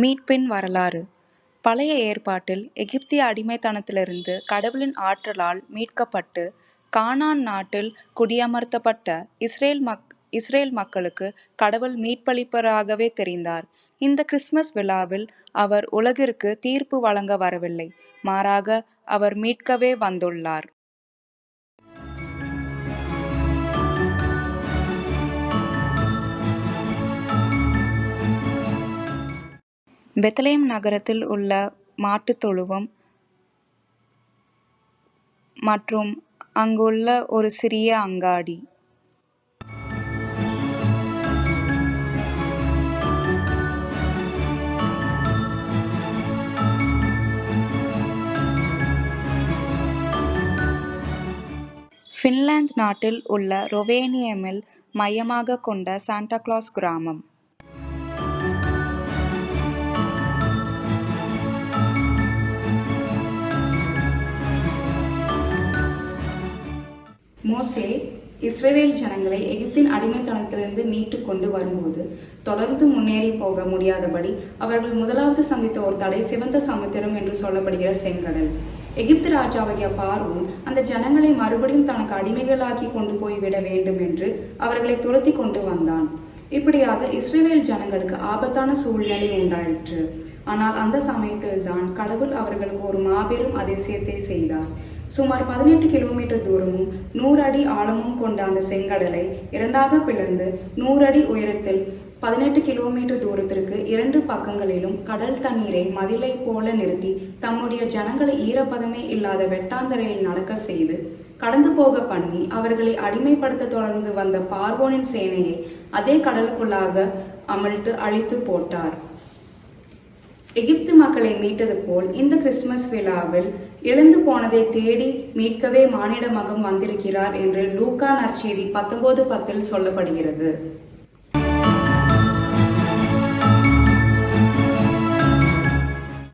மீட்பின் வரலாறு பழைய ஏற்பாட்டில் எகிப்திய அடிமைத்தனத்திலிருந்து கடவுளின் ஆற்றலால் மீட்கப்பட்டு கானான் நாட்டில் குடியமர்த்தப்பட்ட இஸ்ரேல் மக் இஸ்ரேல் மக்களுக்கு கடவுள் மீட்பளிப்பராகவே தெரிந்தார். இந்த கிறிஸ்துமஸ் விழாவில் அவர் உலகிற்கு தீர்ப்பு வழங்க வரவில்லை, மாறாக அவர் மீட்கவே வந்துள்ளார். பெத்லகேம் நகரத்தில் உள்ள மாட்டுத் தொழுவம் மற்றும் அங்குள்ள ஒரு சிறிய அங்காடி. ஃபின்லாந்து நாட்டில் உள்ள ரோவேனியமில் மையமாகக் கொண்ட சாண்டா கிளாஸ் கிராமம். மோசே இஸ்ரேல் ஜனங்களை எகிப்தின் அடிமைத்தனத்திலிருந்து மீட்டுக் கொண்டு வரும்போது தொடர்ந்து முன்னேறி போக முடியாதபடி அவர்கள் முதலாவது சந்தித்த ஒரு தடை சிவந்த சமுத்திரம் என்று சொல்லப்படுகிற செங்கடல். எகிப்து ராஜாவாகிய பார்வும் அந்த ஜனங்களை மறுபடியும் தனக்கு அடிமைகளாக்கி கொண்டு போய் விட வேண்டும் என்று அவர்களை துரத்தி கொண்டு வந்தான். இப்படியாக இஸ்ரேல் ஜனங்களுக்கு ஆபத்தான சூழ்நிலை உண்டாயிற்று. ஆனால் அந்த சமயத்தில்தான் கடவுள் அவர்களுக்கு ஒரு மாபெரும் அதிசயத்தை செய்தார். சுமார் பதினெட்டு கிலோமீட்டர் தூரமும் நூறு அடி ஆழமும் கொண்ட அந்த செங்கடலை இரண்டாக பிளந்து நூறு அடி உயரத்தில் பதினெட்டு கிலோமீட்டர் தூரத்திற்கு இரண்டு பக்கங்களிலும் கடல் தண்ணீரை மதிலைப் போல நிறுத்தி தம்முடைய ஜனங்களை ஈரப்பதமே இல்லாத வெட்டாந்தரையில் நடக்கச் செய்து கடந்து போக பண்ணி அவர்களை அடிமைப்படுத்த தொடர்ந்து வந்த பார்வோனின் சேனையை அதே கடலுக்குள்ளாக அமிழ்த்து அழித்து போட்டார். எகிப்து மக்களை மீட்டது போல் இந்த கிறிஸ்துமஸ் விழாவில் இழந்து போனதை தேடி மீட்கவே மானிட மகம் வந்திருக்கிறார் என்று லூக்கா நற்செய்தி பத்தொன்பது பத்தில் சொல்லப்படுகிறது.